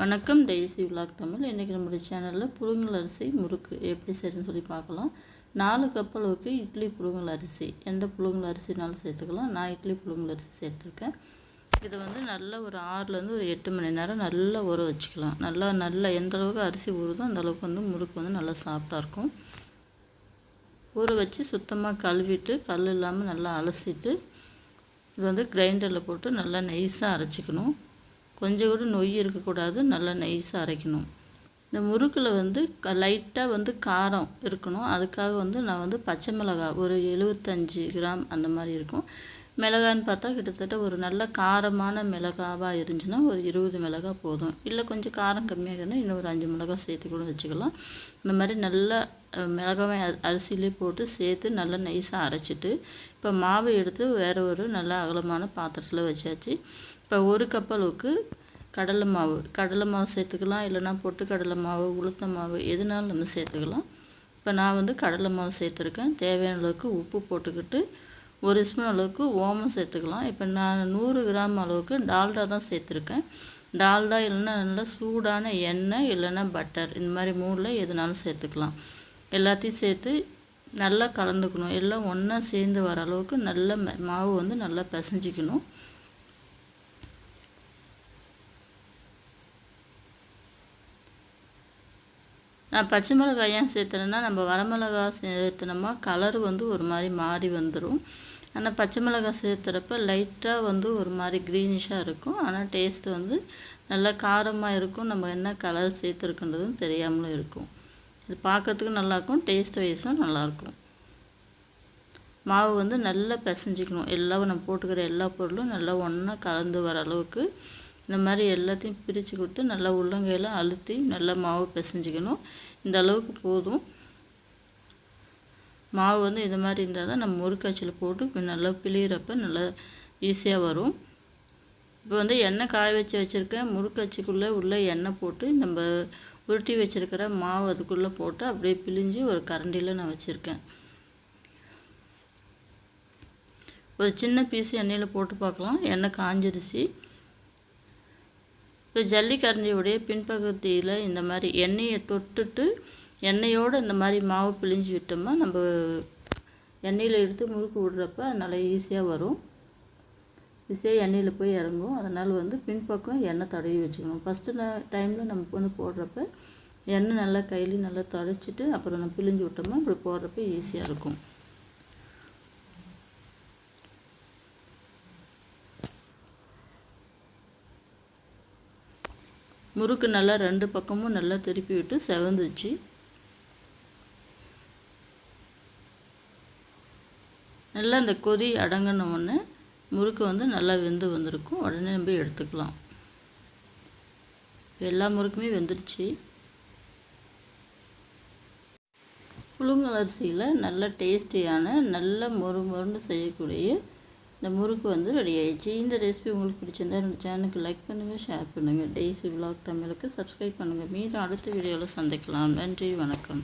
வணக்கம். Daisy vlog Tamil. இன்றைக்கி நம்மளுடைய சேனலில் புழுங்கல் அரிசி முறுக்கு எப்படி செய்யணும்னு சொல்லி பார்க்கலாம். நாலு கப் அளவுக்கு இட்லி புழுங்கல் அரிசி. எந்த புழுங்கல் அரிசினாலும் சேர்த்துக்கலாம். நான் இட்லி புழுங்கல் அரிசி சேர்த்துருக்கேன். இதை வந்து நல்லா ஒரு ஆறுலேருந்து ஒரு எட்டு மணி நேரம் நல்லா ஊற வச்சுக்கலாம். நல்லா நல்லா எந்த அளவுக்கு அரிசி ஊறுதோ அந்த அளவுக்கு வந்து முறுக்கு வந்து நல்லா சாஃப்டாக இருக்கும். ஊற வச்சு சுத்தமாக கழுவிட்டு கல் இல்லாமல் நல்லா அலசிட்டு இது வந்து கிரைண்டரில் போட்டு நல்லா நைஸாக அரைச்சிக்கணும். கொஞ்சம் கூட நொய் இருக்கக்கூடாது நல்லா நைஸாக அரைக்கணும். இந்த முறுக்கில் வந்து க லைட்டாக வந்து காரம் இருக்கணும். அதுக்காக வந்து நான் வந்து பச்சை மிளகாய் ஒரு எழுபத்தஞ்சி கிராம் அந்த மாதிரி இருக்கும். மிளகான்னு பார்த்தா கிட்டத்தட்ட ஒரு நல்ல காரமான மிளகாவாக இருந்துச்சுன்னா ஒரு இருபது மிளகாய் போதும். இல்லை கொஞ்சம் காரம் கம்மியாக இருந்தால் இன்னும் ஒரு அஞ்சு மிளகாய் சேர்த்து கூட வச்சுக்கலாம். இந்த மாதிரி நல்லா மிளகாவை அரிசியிலே போட்டு சேர்த்து நல்லா நைஸாக அரைச்சிட்டு இப்போ மாவு எடுத்து வேறு ஒரு நல்ல அகலமான பாத்திரத்தில் வச்சாச்சு. இப்போ ஒரு கப் அளவுக்கு கடலை மாவு கடலை மாவு சேர்த்துக்கலாம் இல்லைனா பொட்டு கடலை மாவு உளுத்த மாவு எதுனாலும் நம்ம சேர்த்துக்கலாம். இப்போ நான் வந்து கடலை மாவு சேர்த்துருக்கேன். தேவையான அளவுக்கு உப்பு போட்டுக்கிட்டு ஒரு ஸ்பூன் அளவுக்கு ஓமம் சேர்த்துக்கலாம். இப்போ நான் நூறு கிராம் அளவுக்கு டால்டா தான் சேர்த்துருக்கேன். டால்டா இல்லைன்னா நல்லா சூடான எண்ணெய் இல்லைன்னா பட்டர் இந்த மாதிரி மூணில் எதுனாலும் சேர்த்துக்கலாம். எல்லாத்தையும் சேர்த்து நல்லா கலந்துக்கணும். எல்லாம் ஒன்றா சேர்ந்து வர அளவுக்கு நல்ல மாவு வந்து நல்லா பிசைஞ்சிக்கணும். நான் பச்சை மிளகாய் ஏன் சேர்த்துனேன்னா நம்ம வரமிளகா சேர்த்துனோமா கலர் வந்து ஒரு மாதிரி மாறி வந்துடும் ஆனால் பச்சை மிளகாய் சேர்த்துறப்ப லைட்டாக வந்து ஒரு மாதிரி க்ரீனிஷாக இருக்கும். ஆனால் டேஸ்ட் வந்து நல்லா காரமாக இருக்கும். நம்ம என்ன கலர் சேர்த்துருக்குன்றதும் தெரியாமலும் இருக்கும். இது பார்க்கறதுக்கும் நல்லாயிருக்கும் டேஸ்ட் வைஸும் நல்லாயிருக்கும் மாவு வந்து நல்லா பிசைஞ்சிக்கணும். எல்லாம் நம்ம போட்டுக்கிற எல்லா பொருளும் நல்லா ஒன்றா கலந்து வர அளவுக்கு இந்த மாதிரி எல்லாத்தையும் பிரித்து கொடுத்து நல்லா உள்ளங்கையில் அழுத்தி நல்லா மாவு பிசைஞ்சிக்கணும். இந்த அளவுக்கு போதும். மாவு வந்து இந்த மாதிரி இருந்தால் தான் நம்ம முறுக்காய்ச்சல் போட்டு நல்லா பிழியிறப்ப நல்லா ஈஸியாக வரும். இப்போ வந்து எண்ணெய் காய வச்சு வச்சுருக்கேன். முறுக்கச்சிக்குள்ளே உள்ளே எண்ணெய் போட்டு நம்ம உருட்டி வச்சுருக்கிற மாவு அதுக்குள்ளே போட்டு அப்படியே பிழிஞ்சு ஒரு கரண்டியில் நான் வச்சுருக்கேன். ஒரு சின்ன பீஸ் எண்ணெயில் போட்டு பார்க்கலாம். எண்ணெய் காஞ்சிருச்சு. இப்போ ஜல்லிக்கரண்டியுடைய பின்பகுதியில் இந்த மாதிரி எண்ணெயை தொட்டுட்டு எண்ணெயோடு இந்த மாதிரி மாவு பிழிஞ்சு விட்டோம்னா நம்ம எண்ணெயில் எடுத்து முறுக்கு விடுறப்ப நல்லா ஈஸியாக வரும். ஈஸியாக எண்ணெயில் போய் இறங்கும். அதனால் வந்து பின்பக்கம் எண்ணெய் தடவி வச்சுக்கணும். ஃபஸ்ட்டு டைமில் நம்ம வந்து போடுறப்ப எண்ணெய் நல்லா கையிலையும் நல்லா தடைச்சிட்டு அப்புறம் நம்ம பிழிஞ்சு விட்டோம்னா இப்படி போடுறப்ப ஈஸியாக இருக்கும். முறுக்கு நல்லா ரெண்டு பக்கமும் நல்லா திருப்பி விட்டு செவந்துச்சு. நல்லா அந்த கொதி அடங்கின உடனே முறுக்கு வந்து நல்லா வெந்து வந்திருக்கும். உடனே நம்ம எடுத்துக்கலாம். எல்லா முறுக்குமே வெந்துருச்சு. புழுங்கல் அரிசியில் நல்ல டேஸ்டியான நல்ல மொறு மொறுன்னு செய்யக்கூடிய இந்த முறுக்கு வந்து ரெடி ஆயிடுச்சு. இந்த ரெசிபி உங்களுக்கு பிடிச்சிருந்தா என்னோடய சேனலுக்கு லைக் பண்ணுங்கள் ஷேர் பண்ணுங்கள் டெய்ஸி விலாக் தமிழுக்கு சப்ஸ்கிரைப் பண்ணுங்கள் மீண்டும் அடுத்த வீடியோவில் சந்திக்கலாம். நன்றி வணக்கம்.